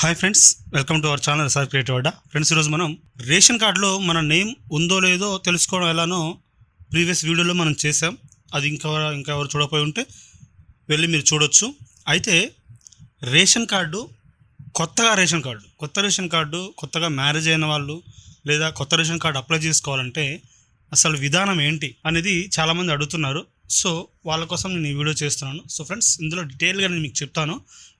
Hi friends welcome to our channel sir creative Adda friends ఈరోజు మనం ration కార్డులో మన నేమ్ ఉందో లేదో తెలుసుకోవడం ఎలానో ప్రీవియస్ వీడియోలో మనం చేసాం అది ఇంకా ఇంకా ఎవరు చూడకపోయి ఉంటే వెళ్ళి మీరు చూడొచ్చు. అయితే రేషన్ కార్డు కొత్తగా రేషన్ కార్డు కొత్త రేషన్ కార్డు కొత్తగా మ్యారేజ్ అయిన వాళ్ళు లేదా కొత్త రేషన్ కార్డు అప్లై చేసుకోవాలంటే అసలు విధానం ఏంటి అనేది చాలామంది అడుగుతున్నారు. సో వాళ్ళ కోసం నేను ఈ వీడియో చేస్తున్నాను. సో ఫ్రెండ్స్ ఇందులో డీటెయిల్గా నేను మీకు చెప్తాను.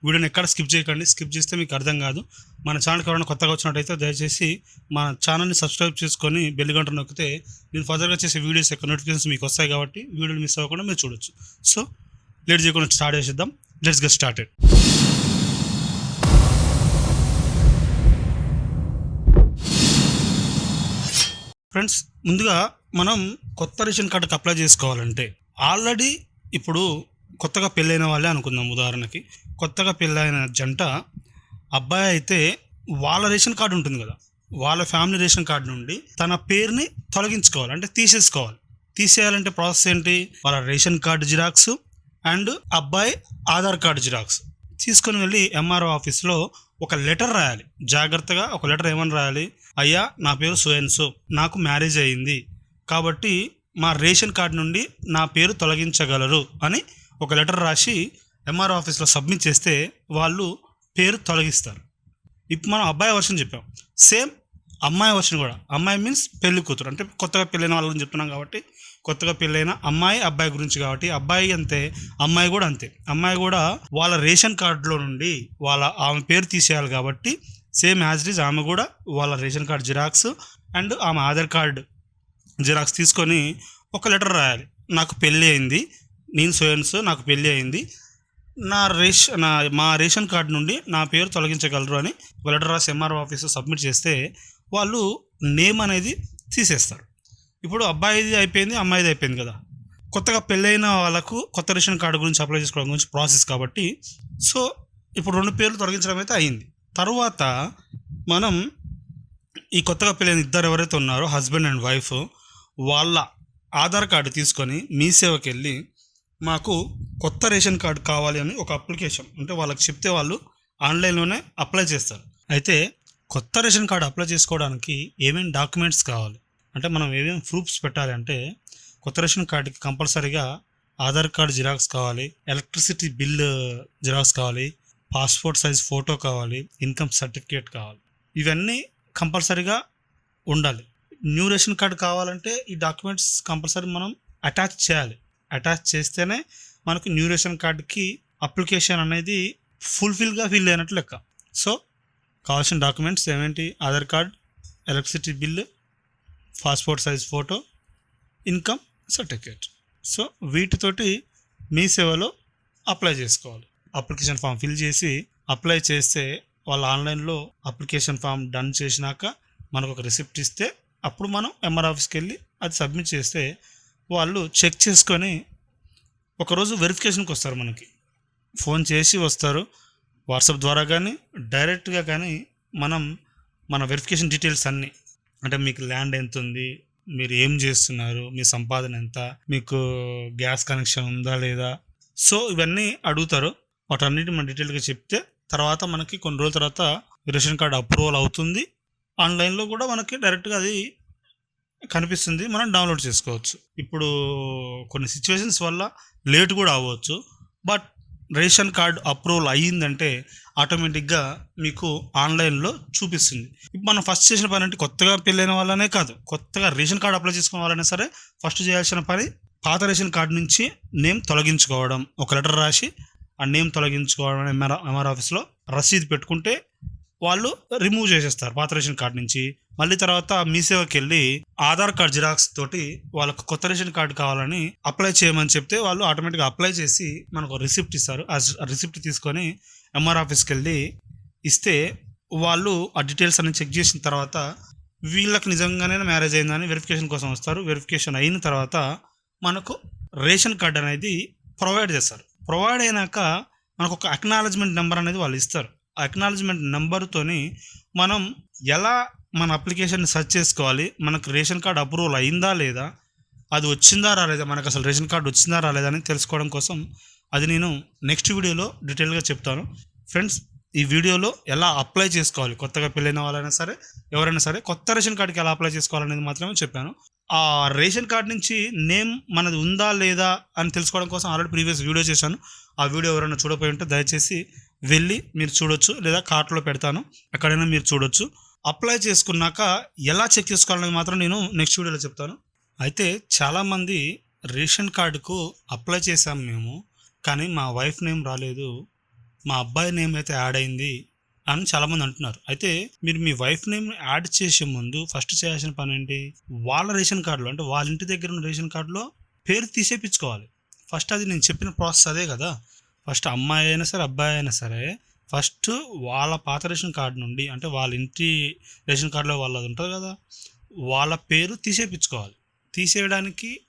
వీడియోని ఎక్కడ స్కిప్ చేయకండి. స్కిప్ చేస్తే మీకు అర్థం కాదు. మన ఛానల్కి ఎవరైనా కొత్తగా వచ్చినట్టయితే దయచేసి మన ఛానల్ని సబ్స్క్రైబ్ చేసుకొని బెల్ గంట నొక్కితే నేను ఫర్దర్గా చేసే వీడియోస్ యొక్క నోటిఫికేషన్స్ మీకు వస్తాయి కాబట్టి వీడియోని మిస్ అవ్వకుండా మీరు చూడొచ్చు. సో లేట్ చేయకుండా స్టార్ట్ చేసేద్దాం. లెట్స్ గెట్ స్టార్టెడ్ ఫ్రెండ్స్ ముందుగా మనం కొత్త రేషన్ కార్డుకి అప్లై చేసుకోవాలంటే ఆల్రెడీ ఇప్పుడు కొత్తగా పెళ్ళైన వాళ్ళే అనుకుందాం ఉదాహరణకి. కొత్తగా పెళ్ళైన జంట అబ్బాయి అయితే వాళ్ళ రేషన్ కార్డు ఉంటుంది కదా. వాళ్ళ ఫ్యామిలీ రేషన్ కార్డు నుండి తన పేరుని తొలగించుకోవాలి. అంటే తీసేసుకోవాలి. తీసేయాలంటే ప్రాసెస్ ఏంటి? వాళ్ళ రేషన్ కార్డు జిరాక్స్ అండ్ అబ్బాయి ఆధార్ కార్డు జిరాక్స్. తీసుకొని వెళ్ళి ఎంఆర్ఓ ఆఫీస్లో ఒక లెటర్ రాయాలి. జాగ్రత్తగా ఒక లెటర్ ఏమని రాయాలి? అయ్యా నా పేరు సుయన్సు నాకు మ్యారేజ్ అయ్యింది కాబట్టి మా రేషన్ కార్డు నుండి నా పేరు తొలగించగలరు అని ఒక లెటర్ రాసి ఎంఆర్ఓ ఆఫీస్లో సబ్మిట్ చేస్తే వాళ్ళు పేరు తొలగిస్తారు. ఇప్పుడు మనం అబ్బాయి వర్షన్ చెప్పాం. సేమ్ అమ్మాయి వర్షన్ కూడా. అమ్మాయి మీన్స్ పెళ్ళి కూతురు. అంటే కొత్తగా పెళ్ళైన వాళ్ళని చెప్తున్నాం కాబట్టి కొత్తగా పెళ్ళైన అమ్మాయి అబ్బాయి గురించి కాబట్టి అబ్బాయి అంతే అమ్మాయి కూడా అంతే. అమ్మాయి కూడా వాళ్ళ రేషన్ కార్డులో నుండి వాళ్ళ ఆమె పేరు తీసేయాలి కాబట్టి సేమ్ యాజ్ ఇట్ ఈజ్ ఆమె కూడా వాళ్ళ రేషన్ కార్డు జిరాక్స్ అండ్ ఆమె ఆధార్ కార్డు జిరాక్స్ తీసుకొని ఒక లెటర్ రాయాలి. నాకు పెళ్ళి అయింది. నేను సోయన్స్ నాకు పెళ్ళి అయింది. నా రేషన్ నా మా రేషన్ కార్డు నుండి నా పేరు తొలగించగలరు అని ఒక లెటర్ రాసి ఎంఆర్ఓ ఆఫీస్ సబ్మిట్ చేస్తే వాళ్ళు నేమ్ అనేది తీసేస్తారు. ఇప్పుడు అబ్బాయిది అయిపోయింది అమ్మాయిది అయిపోయింది కదా. కొత్తగా పెళ్ళైన వాళ్ళకు కొత్త రేషన్ కార్డు గురించి అప్లై చేసుకోవడం గురించి ప్రాసెస్ కాబట్టి. సో ఇప్పుడు రెండు పేర్లు తొలగించడం అయితే అయింది. తర్వాత మనం ఈ కొత్తగా పెళ్ళైన ఇద్దరు ఎవరైతే ఉన్నారో హస్బెండ్ అండ్ వైఫ్ వాళ్ళ ఆధార్ కార్డు తీసుకొని మీ సేవకి వెళ్ళి మాకు కొత్త రేషన్ కార్డు కావాలి అని ఒక అప్లికేషన్ అంటే వాళ్ళకి చెప్తే వాళ్ళు ఆన్లైన్లోనే అప్లై చేస్తారు. అయితే కొత్త రేషన్ కార్డు అప్లై చేసుకోవడానికి ఏమేమి డాక్యుమెంట్స్ కావాలి? అంటే మనం ఏమేమి ప్రూఫ్స్ పెట్టాలి అంటే కొత్త రేషన్ కార్డుకి కంపల్సరీగా ఆధార్ కార్డు జిరాక్స్ కావాలి ఎలక్ట్రిసిటీ బిల్ జిరాక్స్ కావాలి పాస్పోర్ట్ సైజ్ ఫోటో కావాలి ఇన్కమ్ సర్టిఫికేట్ కావాలి. ఇవన్నీ కంపల్సరీగా ఉండాలి. న్యూ రేషన్ కార్డు కావాలంటే ఈ డాక్యుమెంట్స్ కంపల్సరీ మనం అటాచ్ చేయాలి. అటాచ్ చేస్తేనే మనకు న్యూ రేషన్ కార్డుకి అప్లికేషన్ అనేది ఫుల్ఫిల్గా ఫిల్ అయినట్లు లెక్క. సో కావాల్సిన documents ఏమేంటి? Aadhaar card electricity bill passport size photo income certificate. So వీటితోటి మీ సేవలో అప్లై చేసుకోవాలి. అప్లికేషన్ ఫామ్ ఫిల్ చేసి అప్లై చేస్తే వాళ్ళు ఆన్లైన్లో అప్లికేషన్ ఫామ్ డన్ చేసినాక మనకు ఒక రిసిప్ట్ ఇస్తే అప్పుడు మనం ఎంఆర్ ఆఫీస్కి వెళ్ళి అది సబ్మిట్ చేస్తే వాళ్ళు చెక్ చేసుకొని ఒకరోజు వెరిఫికేషన్కి వస్తారు మనకి. ఫోన్ చేసి వస్తారు. వాట్సాప్ ద్వారా కానీ డైరెక్ట్గా కానీ మనం మన వెరిఫికేషన్ డీటెయిల్స్ అన్నీ. అంటే మీకు ల్యాండ్ ఎంత ఉంది మీరు ఏం చేస్తున్నారు మీ సంపాదన ఎంత మీకు గ్యాస్ కనెక్షన్ ఉందా లేదా? సో ఇవన్నీ అడుగుతారు. వాటన్నిటి మన డీటెయిల్గా చెప్తే తర్వాత మనకి కొన్ని రోజుల తర్వాత రేషన్ కార్డు అప్రూవల్ అవుతుంది. ఆన్లైన్లో కూడా మనకి డైరెక్ట్గా అది కనిపిస్తుంది. మనం డౌన్లోడ్ చేసుకోవచ్చు. ఇప్పుడు కొన్ని సిచ్యువేషన్స్ వల్ల లేట్ కూడా అవ్వచ్చు. బట్ రేషన్ కార్డ్ అప్రూవల్ అయ్యిందంటే ఆటోమేటిక్గా మీకు ఆన్లైన్లో చూపిస్తుంది. ఇప్పుడు మనం ఫస్ట్ చేసిన పని అంటే కొత్తగా పెళ్ళైన వాళ్ళనే కాదు కొత్తగా రేషన్ కార్డు అప్లై చేసుకున్న వాళ్ళైనా సరే ఫస్ట్ చేయాల్సిన పని పాత రేషన్ కార్డు నుంచి నేమ్ తొలగించుకోవడం. ఒక లెటర్ రాసి ఆ నేమ్ తొలగించుకోవడం ఎంఆర్ ఎంఆర్ ఆఫీస్లో రసీదు పెట్టుకుంటే వాళ్ళు రిమూవ్ చేసేస్తారు పాత రేషన్ కార్డు నుంచి. మళ్ళీ తర్వాత మీ సేవకి వెళ్ళి ఆధార్ కార్డ్ జిరాక్స్ తోటి వాళ్ళకు కొత్త రేషన్ కార్డు కావాలని అప్లై చేయమని చెప్తే వాళ్ళు ఆటోమేటిక్గా అప్లై చేసి మనకు రిసిప్ట్ ఇస్తారు. ఆ రిసిప్ట్ తీసుకొని ఎంఆర్ ఆఫీస్కి వెళ్ళి ఇస్తే వాళ్ళు ఆ డీటెయిల్స్ అన్ని చెక్ చేసిన తర్వాత వీళ్ళకి నిజంగానే మ్యారేజ్ అయిందని వెరిఫికేషన్ కోసం వస్తారు. వెరిఫికేషన్ అయిన తర్వాత మనకు రేషన్ కార్డ్ అనేది ప్రొవైడ్ చేస్తారు. ప్రొవైడ్ అయినాక మనకు ఒక అక్నాలజ్మెంట్ నెంబర్ అనేది వాళ్ళు ఇస్తారు. అక్నాలజ్మెంట్ నెంబర్తోని మనం ఎలా మన అప్లికేషన్ సెర్చ్ చేసుకోవాలి? మనకు రేషన్ కార్డ్ అప్రూవల్ అయిందా లేదా? అది వచ్చిందా రాలేదా? మనకు అసలు రేషన్ కార్డు వచ్చిందా రాలేదా అని తెలుసుకోవడం కోసం అది నేను నెక్స్ట్ వీడియోలో డీటెయిల్గా చెప్తాను. ఫ్రెండ్స్ ఈ వీడియోలో ఎలా అప్లై చేసుకోవాలి? కొత్తగా పెళ్ళైన వాళ్ళైనా సరే ఎవరైనా సరే కొత్త రేషన్ కార్డుకి ఎలా అప్లై చేసుకోవాలనేది మాత్రమే చెప్పాను. ఆ రేషన్ కార్డ్ నుంచి నేమ్ మనది ఉందా లేదా అని తెలుసుకోవడం కోసం ఆల్రెడీ ప్రీవియస్ వీడియో చేశాను. ఆ వీడియో ఎవరైనా చూడపోయి ఉంటే దయచేసి వెళ్ళి మీరు చూడొచ్చు లేదా కార్ట్లో పెడతాను ఎక్కడైనా మీరు చూడొచ్చు. అప్లై చేసుకున్నాక ఎలా చెక్ చేసుకోవాలనేది మాత్రం నేను నెక్స్ట్ వీడియోలో చెప్తాను. అయితే చాలామంది రేషన్ కార్డుకు అప్లై చేసాం మేము కానీ మా వైఫ్ నేమ్ రాలేదు మా అబ్బాయి నేమ్ అయితే యాడ్ అయింది అని చాలామంది అంటున్నారు. అయితే మీరు మీ వైఫ్ నేమ్ యాడ్ చేసే ముందు ఫస్ట్ చేయాల్సిన పని ఏంటి? వాళ్ళ రేషన్ కార్డులో అంటే వాళ్ళ ఇంటి దగ్గర ఉన్న రేషన్ కార్డులో పేరు తీసేపించుకోవాలి. ఫస్ట్ అది నేను చెప్పిన ప్రాసెస్ అదే కదా. ఫస్ట్ అమ్మాయి అయినా సరే అబ్బాయి అయినా సరే ఫస్ట్ వాళ్ళ పాత రేషన్ కార్డు నుండి అంటే వాళ్ళ ఇంటి రేషన్ కార్డులో వాళ్ళది ఉంటుంది కదా వాళ్ళ పేరు తీసేపించుకోవాలి తీసేయడానికి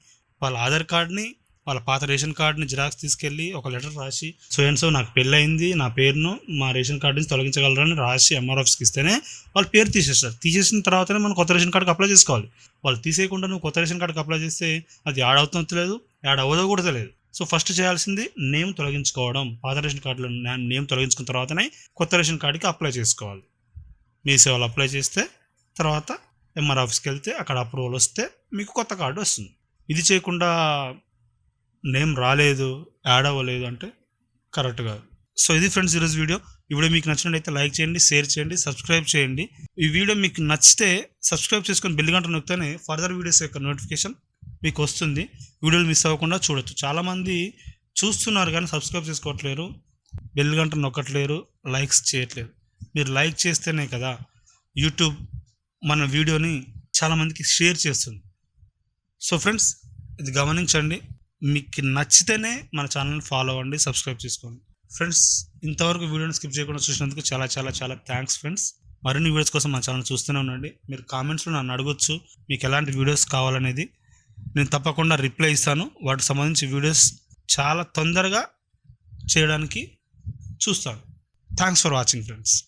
వాళ్ళ ఆధార్ కార్డ్ని వాళ్ళ పాత రేషన్ కార్డుని జిరాక్స్ తీసుకెళ్ళి ఒక లెటర్ రాసి సో అండ్ సో నాకు పెళ్ళయింది నా పేరును మా రేషన్ కార్డు నుంచి తొలగించగలరని రాసి ఎంఆర్ ఆఫీస్కి ఇస్తేనే వాళ్ళ పేరు తీసేస్తారు. తీసేసిన తర్వాతనే మనం కొత్త రేషన్ కార్డుకి అప్లై చేసుకోవాలి. వాళ్ళు తీసేయకుండా నువ్వు కొత్త రేషన్ కార్డుకి అప్లై చేస్తే అది యాడ్ అవుతుందో తెలియదు యాడ్ అవ్వదో కూడా తెలియదు. సో ఫస్ట్ చేయాల్సింది నేమ్ తొలగించుకోవడం. పాత రేషన్ కార్డులో నేమ్ తొలగించుకున్న తర్వాతనే కొత్త రేషన్ కార్డుకి అప్లై చేసుకోవాలి. మీ సేవలు అప్లై చేస్తే తర్వాత ఎంఆర్ ఆఫీస్కి వెళ్తే అక్కడ అప్రూవల్ వస్తే మీకు కొత్త కార్డు వస్తుంది. ఇది చేయకుండా నేమ్ రాలేదు యాడ్ అవ్వలేదు అంటే కరెక్ట్ కాదు. సో ఇది ఫ్రెండ్స్ ఈరోజు వీడియో. ఈ వీడియో మీకు నచ్చినట్లయితే లైక్ చేయండి షేర్ చేయండి సబ్స్క్రైబ్ చేయండి. ఈ వీడియో మీకు నచ్చితే సబ్స్క్రైబ్ చేసుకొని బెల్ గంట నొక్కితేనే ఫర్దర్ వీడియోస్ యొక్క నోటిఫికేషన్ మీకు వస్తుంది వీడియోలు మిస్ అవ్వకుండా చూడొచ్చు. చాలామంది చూస్తున్నారు కానీ సబ్స్క్రైబ్ చేసుకోవట్లేరు. బెల్ గంట నొక్కట్లేరు. లైక్స్ చేయట్లేరు మీరు లైక్ చేస్తేనే కదా యూట్యూబ్ మన వీడియోని చాలామందికి షేర్ చేస్తుంది. సో ఫ్రెండ్స్ ఇది గమనించండి. మీకు నచ్చితేనే మన ఛానల్ని ఫాలో అవ్వండి సబ్స్క్రైబ్ చేసుకోండి. ఫ్రెండ్స్ ఇంతవరకు వీడియోని స్కిప్ చేయకుండా చూసినందుకు చాలా చాలా చాలా థ్యాంక్స్ ఫ్రెండ్స్. మరిన్ని వీడియోస్ కోసం మా ఛానల్ చూస్తూనే ఉండండి. మీరు కామెంట్స్లో నన్ను అడగొచ్చు. మీకు ఎలాంటి వీడియోస్ కావాలనేది నేను తప్పకుండా రిప్లై ఇస్తాను. వాటికి సంబంధించి వీడియోస్ చాలా తొందరగా చేయడానికి చూస్తాను. Thanks for watching friends